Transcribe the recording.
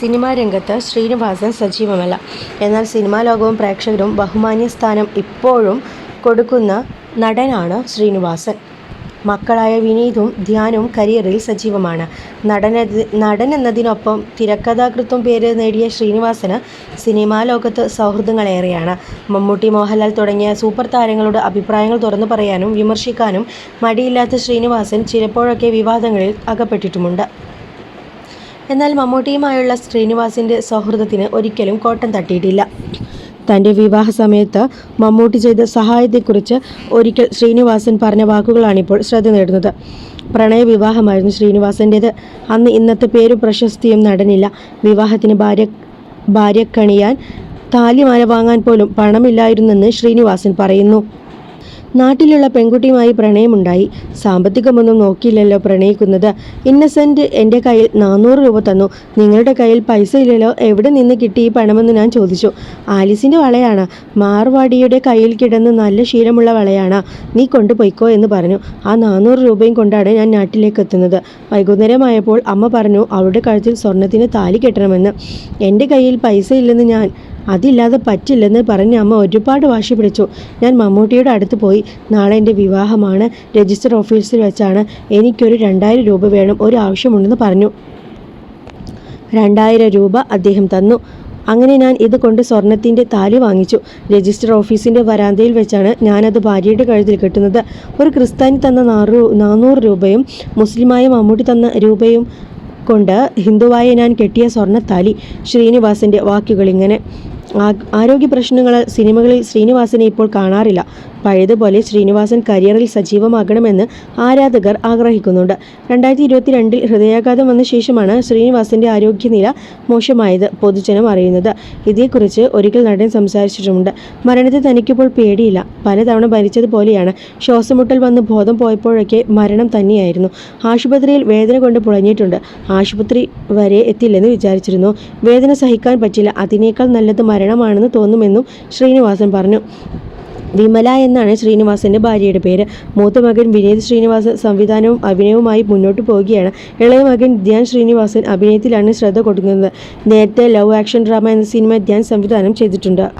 Cinema രംഗത്ത് ശ്രീനിവാസൻ സജീവമല്ല. എന്നാൽ cinema ലോകവും പ്രേക്ഷകരും ബഹുമാന്യ സ്ഥാനം ഇപ്പോഴും കൊടുക്കുന്ന നടനാണ് ശ്രീനിവാസൻ. മക്കളായ വിനീതും ധ്യാനും കരിയറിൽ സജീവമാണ്. നടന നടൻ എന്നതിനൊപ്പം തിരക്കഥാകൃത്തും പേര് നേടിയ ശ്രീനിവാസന് സിനിമാ ലോകത്ത് സൗഹൃദങ്ങളേറെയാണ്. മമ്മൂട്ടി മോഹൻലാൽ തുടങ്ങിയ സൂപ്പർ താരങ്ങളുടെ അഭിപ്രായങ്ങൾ തുറന്നു പറയാനും വിമർശിക്കാനും മടിയില്ലാത്ത ശ്രീനിവാസൻ ചിലപ്പോഴൊക്കെ വിവാദങ്ങളിൽ അകപ്പെട്ടിട്ടുമുണ്ട്. എന്നാൽ മമ്മൂട്ടിയുമായുള്ള ശ്രീനിവാസിന്റെ സൗഹൃദത്തിന് ഒരിക്കലും കോട്ടം തട്ടിയിട്ടില്ല. തന്റെ വിവാഹ സമയത്ത് മമ്മൂട്ടി ചെയ്ത സഹായത്തെക്കുറിച്ച് ഒരിക്കൽ ശ്രീനിവാസൻ പറഞ്ഞ വാക്കുകളാണിപ്പോൾ ശ്രദ്ധ നേടുന്നത്. പ്രണയ വിവാഹമായിരുന്നു ശ്രീനിവാസന്റേത് അന്ന് ഇന്നത്തെ പേരും പ്രശസ്തിയും നടനില്ല. വിവാഹത്തിന് ഭാര്യ ഭാര്യക്കണിയാൻ താലിമാല വാങ്ങാൻ പോലും പണമില്ലായിരുന്നെന്ന് ശ്രീനിവാസൻ പറയുന്നു. നാട്ടിലുള്ള പെൺകുട്ടിയുമായി പ്രണയമുണ്ടായി. സാമ്പത്തികമൊന്നും നോക്കിയില്ലല്ലോ പ്രണയിക്കുന്നത്. ഇന്നസെന്റ് എന്റെ കയ്യിൽ നാനൂറ് രൂപ തന്നു. നിങ്ങളുടെ കയ്യിൽ പൈസ ഇല്ലല്ലോ. എവിടെ നിന്ന് കിട്ടി ഈ പണമെന്ന് ഞാൻ ചോദിച്ചു. ആലിസിന്റെ വളയാണ്. മാർവാടിയുടെ കയ്യിൽ കിടന്ന് നല്ല ശീലമുള്ള വളയാണ്. നീ കൊണ്ടുപോയിക്കോ എന്ന് പറഞ്ഞു. ആ നാനൂറ് രൂപയും കൊണ്ടാണ് ഞാൻ നാട്ടിലേക്ക് എത്തുന്നത്. വൈകുന്നേരമായപ്പോൾ അമ്മ പറഞ്ഞു അവളുടെ കഴുത്തിൽ സ്വർണത്തിന് താലി കെട്ടണമെന്ന്. എന്റെ കയ്യിൽ പൈസ ഇല്ലെന്ന് ഞാൻ അതില്ലാതെ പറ്റില്ലെന്ന് പറഞ്ഞ് അമ്മ ഒരുപാട് വാശി പിടിച്ചു. ഞാൻ മമ്മൂട്ടിയുടെ അടുത്ത് പോയി നാളെ എന്റെ വിവാഹമാണ് രജിസ്റ്റർ ഓഫീസിൽ വെച്ചാണ് എനിക്കൊരു രണ്ടായിരം രൂപ വേണം ഒരു ആവശ്യമുണ്ടെന്ന് പറഞ്ഞു. രണ്ടായിരം രൂപ അദ്ദേഹം തന്നു. അങ്ങനെ ഞാൻ ഇത് കൊണ്ട് സ്വർണത്തിന്റെ താലി വാങ്ങിച്ചു. രജിസ്റ്റർ ഓഫീസിന്റെ വരാന്തയിൽ വെച്ചാണ് ഞാനത് ഭാര്യയുടെ കഴുതിൽ കെട്ടുന്നത്. ഒരു ക്രിസ്ത്യാനി തന്ന നാറു നാനൂറ് രൂപയും മുസ്ലിമായ മമ്മൂട്ടി തന്ന രൂപയും കൊണ്ട് ഹിന്ദുവായ ഞാൻ കെട്ടിയ സ്വർണത്താലി ശ്രീനിവാസിന്റെ വാക്കുകളിങ്ങനെ ആരോഗ്യ പ്രശ്നങ്ങൾ സിനിമകളിൽ ശ്രീനിവാസനെ ഇപ്പോൾ കാണാറില്ല. പഴയതുപോലെ ശ്രീനിവാസൻ കരിയറിൽ സജീവമാകണമെന്ന് ആരാധകർ ആഗ്രഹിക്കുന്നുണ്ട്. രണ്ടായിരത്തി ഇരുപത്തി രണ്ടിൽ ഹൃദയാഘാതം വന്ന ശേഷമാണ് ശ്രീനിവാസിന്റെ ആരോഗ്യനില മോശമായത് പൊതുജനം അറിയുന്നത്. ഇതേക്കുറിച്ച് ഒരിക്കൽ നടൻ സംസാരിച്ചിട്ടുമുണ്ട്. മരണത്തെ തനിക്കിപ്പോൾ പേടിയില്ല. പലതവണ ഭരിച്ചതുപോലെയാണ് ശ്വാസമുട്ടൽ വന്ന് ബോധം പോയപ്പോഴൊക്കെ മരണം തന്നെയായിരുന്നു. ആശുപത്രിയിൽ വേദന കൊണ്ട് പുളഞ്ഞിട്ടുണ്ട്. ആശുപത്രി വരെ എത്തില്ലെന്ന് വിചാരിച്ചിരുന്നു. വേദന സഹിക്കാൻ പറ്റില്ല. അതിനേക്കാൾ നല്ലത് മരണമാണെന്ന് തോന്നുമെന്നും ശ്രീനിവാസൻ പറഞ്ഞു. വിമല എന്നാണ് ശ്രീനിവാസന്റെ ഭാര്യയുടെ പേര്. മൂത്ത മകൻ വിനീത് ശ്രീനിവാസൻ സംവിധാനവും അഭിനയവുമായി മുന്നോട്ട് പോവുകയാണ്. ഇളയ മകൻ ധ്യാൻ ശ്രീനിവാസൻ അഭിനയത്തിലാണ് ശ്രദ്ധ കൊടുക്കുന്നത്. നേരത്തെ ലവ് ആക്ഷൻ ഡ്രാമ എന്ന സിനിമ ധ്യാൻ സംവിധാനം ചെയ്തിട്ടുണ്ട്.